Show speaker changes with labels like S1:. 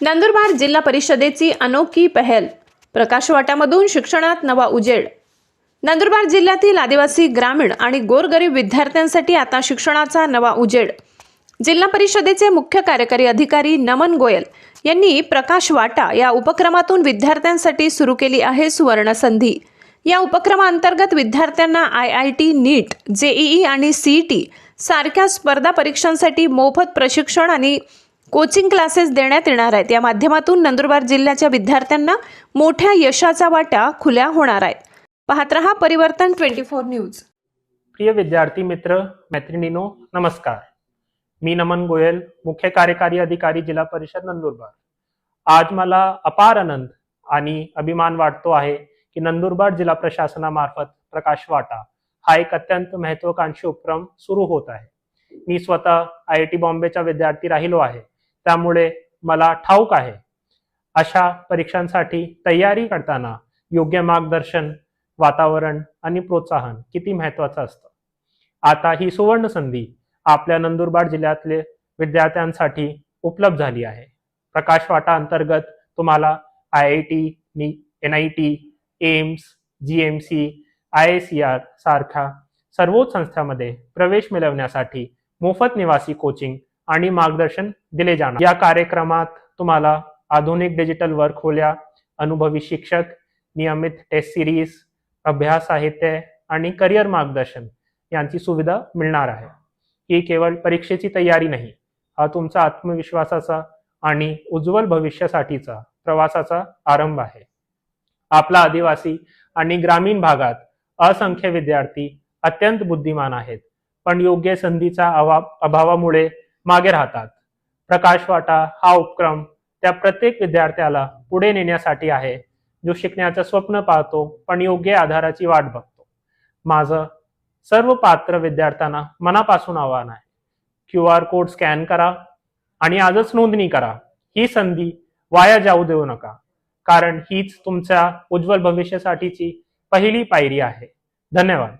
S1: नंदुरबार जिल्हा परिषदेची अनोखी पहल. प्रकाशवाटामधून शिक्षणात नवा उजेड. नंदुरबार जिल्ह्यातील आदिवासी ग्रामीण आणि गोरगरीब विद्यार्थ्यांसाठी आता शिक्षणाचा नवा उजेड. जिल्हा परिषदेचे मुख्य कार्यकारी अधिकारी नमन गोयल यांनी प्रकाश वाटा या उपक्रमातून विद्यार्थ्यांसाठी सुरू केली आहे सुवर्णसंधी या उपक्रमाअंतर्गत विद्यार्थ्यांना I I T NEET JEE आणि सीईटी सारख्या स्पर्धा परीक्षांसाठी मोफत प्रशिक्षण आणि कोचिंग क्लासेस देण्यात येणार आहेत. या माध्यमातून नंदुरबार जिल्ह्याच्या विद्यार्थ्यांना मोठ्या यशाचा वाटा खुल्या होणार आहेत. पाहत रहा परिवर्तन ट्वेंटी फोर न्यूज.
S2: प्रिय विद्यार्थी मित्र मैत्रिणीनो नमस्कार. मी नमन गोयल मुख्य कार्यकारी अधिकारी जिल्हा परिषद नंदुरबार. आज मला अपार आनंद आणि अभिमान वाटतो आहे की नंदुरबार जिल्हा प्रशासनामार्फत प्रकाश वाटा हा एक अत्यंत महत्वाकांक्षी उपक्रम सुरू होत आहे. मी स्वतः आय आय टी बॉम्बेचा विद्यार्थी राहिलो आहे. त्यामुळे मला ठाऊक आहे. अशा परीक्षांसाठी तयारी करताना योग्य मार्गदर्शन वातावरण आणि प्रोत्साहन किती महत्वाचं असतं? आता ही सुवर्ण संधी आपल्या नंदुरबार जिल्ह्यातले विद्यार्थ्यांसाठी उपलब्ध झाली आहे. प्रकाश वाटा अंतर्गत तुम्हाला I I T N I T AIIMS G M C I S C R सारख्या सर्वोच्च संस्थांमध्ये प्रवेश मिळवण्यासाठी मोफत निवासी कोचिंग आणि मार्गदर्शन दिले जाणार. या कार्यक्रमात तुम्हाला आधुनिक डिजिटल वर्क खोल्या अनुभवी शिक्षक नियमित टेस्ट सिरीज अभ्यास साहित्य आणि करिअर मार्गदर्शन यांची सुविधा मिळणार आहे. ही केवळ परीक्षेची तयारी नाही हा तुमचा आत्मविश्वासाचा आणि उज्ज्वल भविष्यासाठीचा प्रवासाचा आरंभ आहे. आपला आदिवासी आणि ग्रामीण भागात असंख्य विद्यार्थी अत्यंत बुद्धिमान आहेत पण योग्य संधीचा अभाव अभावामुळे मागे राहतात. प्रकाश वाटा हा उपक्रम त्या प्रत्येक विद्यार्थ्याला पुढे नेण्यासाठी आहे. जो शिकण्याचं स्वप्न पाहतो पण योग्य आधाराची वाट बघतो. माझं सर्व पात्र विद्यार्थ्यांना मनापासून आव्हान आहे. क्यू आर कोड स्कॅन करा आणि आजच नोंदणी करा. ही संधी वाया जाऊ देऊ नका. कारण हीच तुमच्या उज्ज्वल भविष्यासाठीची पहिली पायरी आहे. धन्यवाद.